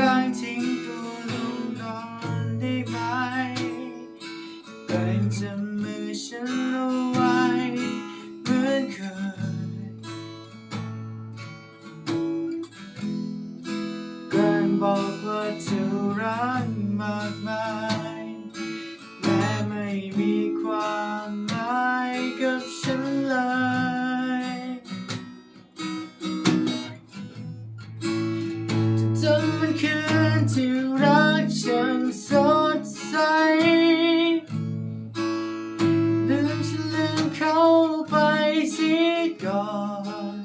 ครั้งทิ้งตัวลงนอนได้ไหมแต่งจับมือฉันเอาไว้เหมือนเคยการบอกว่าเธอรักมากมาย จนมันคืนที่รักฉันสดใสลืมฉันลืมเขาไปเสียก่อน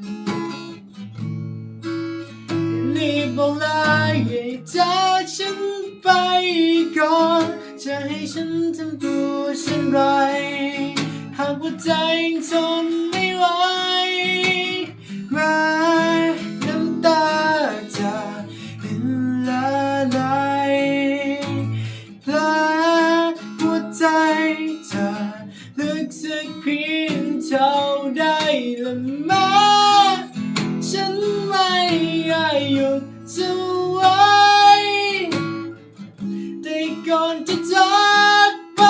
รีบบอกลาอย่าจากฉันไปก่อน จะให้ฉันทำตัวเช่นไร หากว่าใจยังทน กเพียงเท่าใดละมาฉันไม่อาจหยุดเธอไว้แต่ก่อนจะจากไป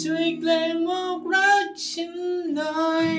ช่วยแกล้งบอกรักฉันหน่อย